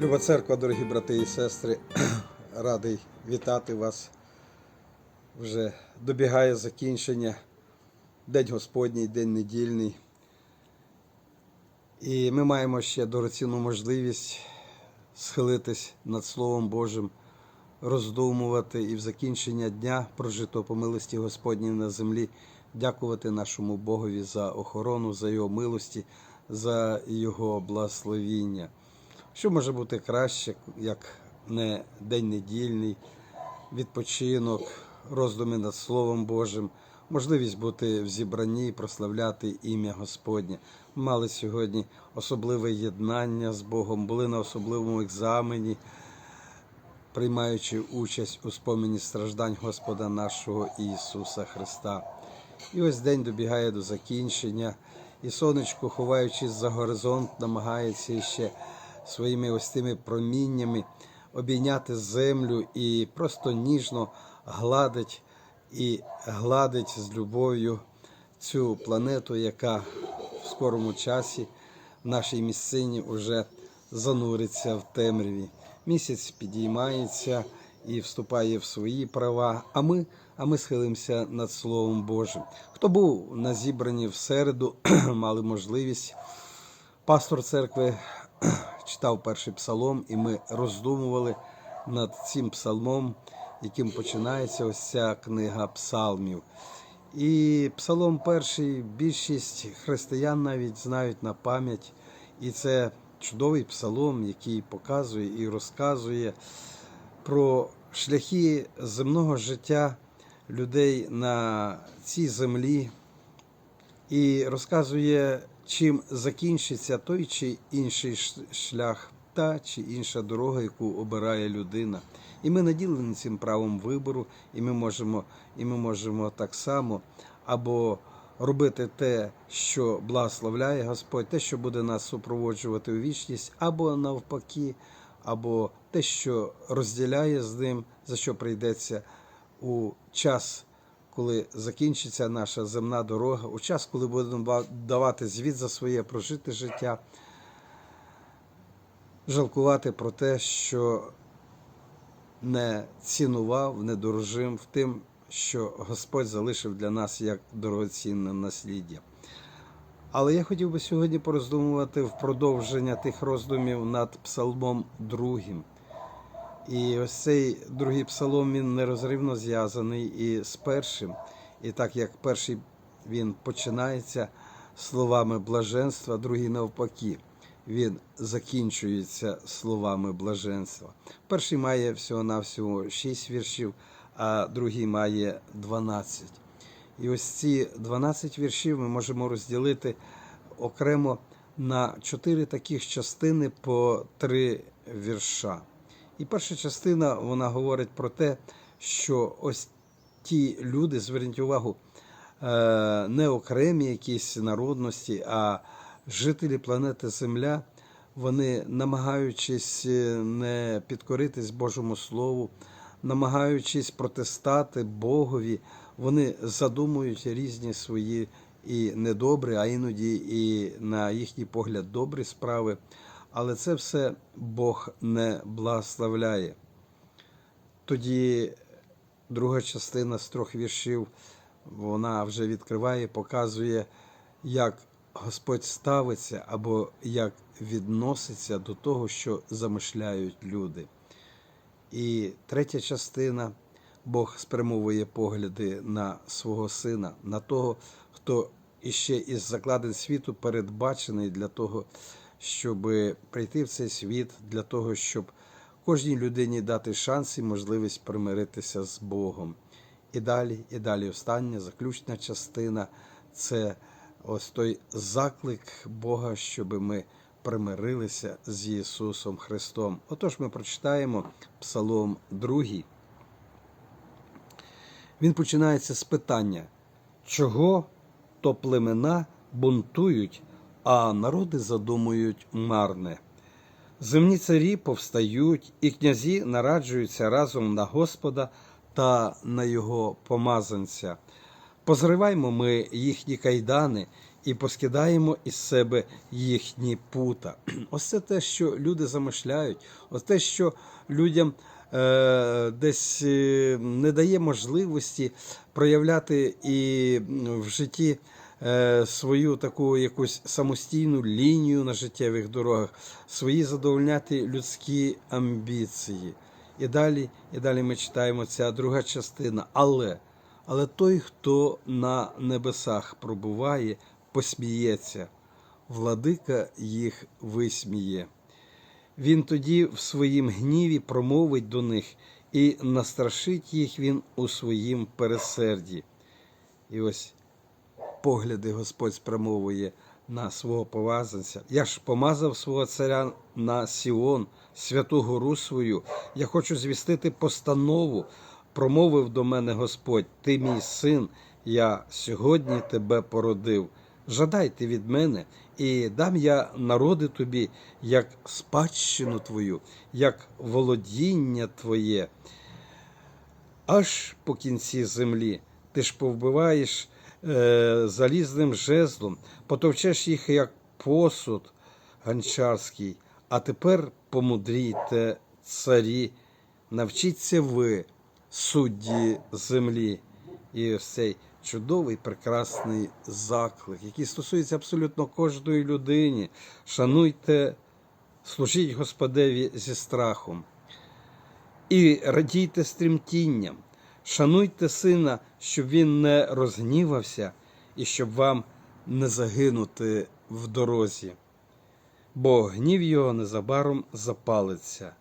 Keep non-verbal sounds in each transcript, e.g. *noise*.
Люба церква, дорогі брати і сестри, *clears throat* радий вітати вас. Вже добігає закінчення. День Господній, день недільний. І ми маємо ще дорогоцінну можливість схилитись над Словом Божим, роздумувати і в закінчення дня прожито по милості Господній на землі, дякувати нашому Богові за охорону, за Його милості, за Його благословіння. Що може бути краще, як не день недільний, відпочинок, роздуми над Словом Божим, можливість бути в зібранні і прославляти ім'я Господнє. Мали сьогодні особливе єднання з Богом, були на особливому екзамені, приймаючи участь у споміні страждань Господа нашого Ісуса Христа. І ось день добігає до закінчення, і сонечко, ховаючись за горизонт, намагається ще своїми ось тими проміннями обійняти землю і просто ніжно гладить і гладить з любов'ю цю планету, яка в скорому часі в нашій місцині вже зануриться в темряві. Місяць підіймається і вступає в свої права. А ми, а ми схилимося над Словом Божим. Хто був на зібранні в середу, *clears throat* мали можливість. Пастор церкви читав перший псалом, і ми роздумували над цим псалмом, яким починається ось ця книга псалмів. І псалом перший більшість християн навіть знають на пам'ять. І це чудовий псалом, який показує і розказує про шляхи земного життя людей на цій землі, і розказує, чим закінчиться той чи інший шлях, та чи інша дорога, яку обирає людина. І ми наділені цим правом вибору, і ми можемо, і ми можемо так само або робити те, що благословляє Господь, те, що буде нас супроводжувати у вічність, або навпаки, або те, що розділяє з ним, за що прийдеться у час, коли закінчиться наша земна дорога, у час, коли будемо давати звіт за своє прожите життя, жалкувати про те, що не цінував, не дорожив тим, що Господь залишив для нас як дорогоцінне насліддя. Але я хотів би сьогодні пороздумувати в продовження тих роздумів над псалмом другим. І ось цей другий псалом він нерозривно зв'язаний і з першим. І так як перший він починається словами блаженства, другий навпаки, він закінчується словами блаженства. Перший має всього-навсього 6 віршів, а другий має 12. І ось ці 12 віршів ми можемо розділити окремо на чотири таких частини по три вірша. І перша частина вона говорить про те, що ось ті люди, зверніть увагу, е, не окремі якісь народності, а жителі планети Земля, вони, намагаючись е, не підкоритись Божому Слову, намагаючись протистати Богові, вони задумують різні свої і недобрі, а іноді і на їхній погляд добрі справи. Але це все Бог не благословляє. Тоді друга частина з трьох віршів, вона вже відкриває, показує, як Господь ставиться або як відноситься до того, що замишляють люди. І третя частина Бог спрямовує погляди на свого сина, на того, хто іще із закладин світу передбачений для того, щоб прийти в цей світ, для того, щоб кожній людині дати шанс і можливість примиритися з Богом. І далі, і далі остання заключна частина це ось той заклик Бога, щоб ми примирилися з Ісусом Христом. Отож, ми прочитаємо Псалом 2. Він починається з питання, чого то племена бунтують, а народи задумують марне. Земні царі повстають, і князі нараджуються разом на Господа та на його помазанця. Позриваймо ми їхні кайдани і поскидаємо із себе їхні пута. *clears throat* Ось це те, що люди замишляють, ось те, що людям е, десь е, не дає можливості проявляти і в житті свою таку якусь самостійну лінію на життєвих дорогах, свої задовольняти людські амбіції. І далі, і далі ми читаємо ця друга частина. Але, але той, хто на небесах пробуває, посміється, владика їх висміє. Він тоді в своїм гніві промовить до них і настрашить їх він у своїм пересерді. І ось погляди Господь спрямовує на свого повазанця. Я ж помазав свого царя на Сіон, святу гору свою. Я хочу звістити постанову. Промовив до мене Господь, ти мій син, я сьогодні тебе породив. Жадайте від мене, і дам я народи тобі, як спадщину твою, як володіння твоє аж по кінці землі. Ти ж повбиваєш е, залізним жезлом, потовчеш їх як посуд ганчарський. А тепер помудрійте, царі, навчіться ви, судді землі. І ось цей чудовий прекрасний заклик, який стосується абсолютно кожної людині. Шануйте, служіть Господеві зі страхом і радійте стрімтінням, шануйте сина, щоб він не розгнівався і щоб вам не загинути в дорозі, бо гнів його незабаром запалиться.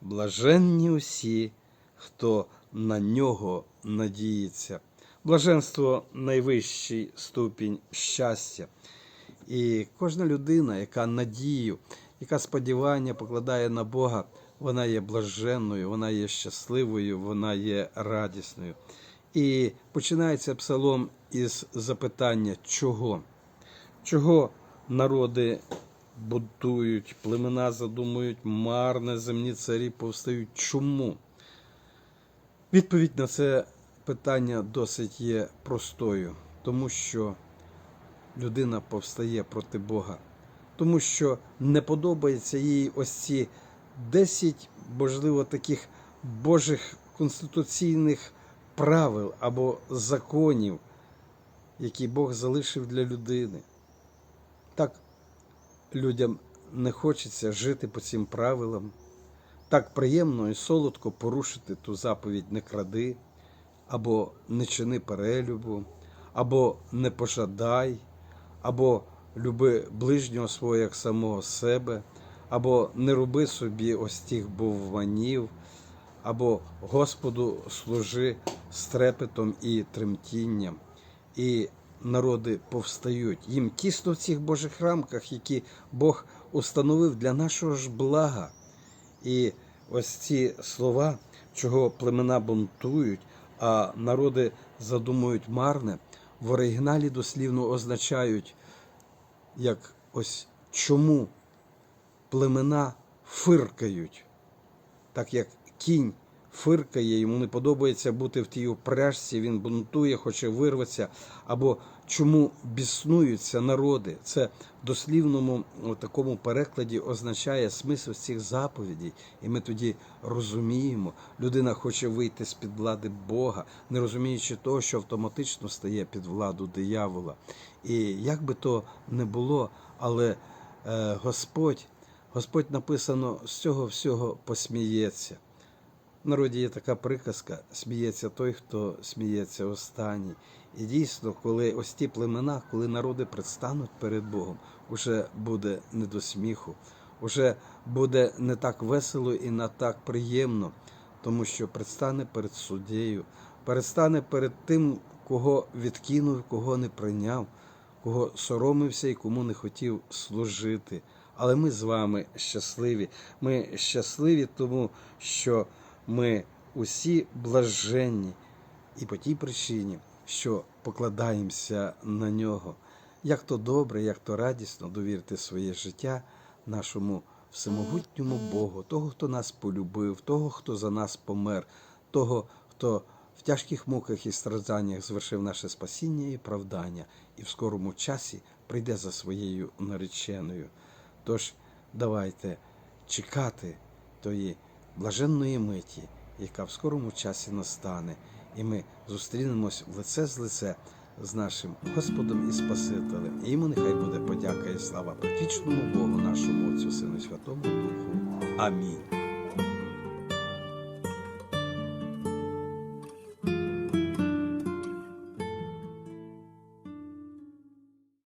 Блаженні усі, хто на нього надіється. Блаженство найвищий ступінь щастя. І кожна людина, яка надію, яка сподівання покладає на Бога, вона є блаженною, вона є щасливою, вона є радісною. І починається псалом із запитання, чого? Чого народи будують, племена задумують, марне земні царі повстають? Чому? Відповідь на це питання досить є простою, тому що людина повстає проти Бога, тому що не подобається їй ось ці 10, можливо, таких Божих конституційних правил або законів, які Бог залишив для людини. Так людям не хочеться жити по цим правилам. Так приємно і солодко порушити ту заповідь не кради, або не чини перелюбу, або не пожадай, або люби ближнього свого як самого себе, або не роби собі ось тих бовванів, або Господу служи з трепетом і тремтінням. І народи повстають. Їм тісно в цих Божих рамках, які Бог установив для нашого ж блага. І ось ці слова, чого племена бунтують, а народи задумують марне, в оригіналі дослівно означають, як ось чому племена фиркають, так як кінь фиркає, йому не подобається бути в тій упряжці, він бунтує, хоче вирватися, або чому біснуються народи. Це в дослівному такому перекладі означає смисл цих заповідей, і ми тоді розуміємо, людина хоче вийти з під влади Бога, не розуміючи того, що автоматично стає під владу диявола. І як би то не було, але е, Господь, Господь написано з цього всього посміється. В народі є така приказка: сміється той, хто сміється останній. І дійсно, коли ось ті племена, коли народи предстануть перед Богом, уже буде не до сміху, уже буде не так весело і не так приємно, тому що предстане перед суддєю, предстане перед тим, кого відкинув, кого не прийняв, кого соромився і кому не хотів служити. Але ми з вами щасливі. Ми щасливі, тому що ми усі блаженні і по тій причині, що покладаємося на нього. Як то добре, як то радісно довірити своє життя нашому всемогутньому Богу, того, хто нас полюбив, того, хто за нас помер, того, хто в тяжких муках і стражданнях звершив наше спасіння і правдання, і в скорому часі прийде за своєю нареченою. Тож давайте чекати тої блаженної миті, яка в скорому часі настане, і ми зустрінемось в лице з лице з нашим Господом і Спасителем. І йому нехай буде подяка і слава предвічному Богу, нашому Отцю, Сину Святому Духу. Амінь.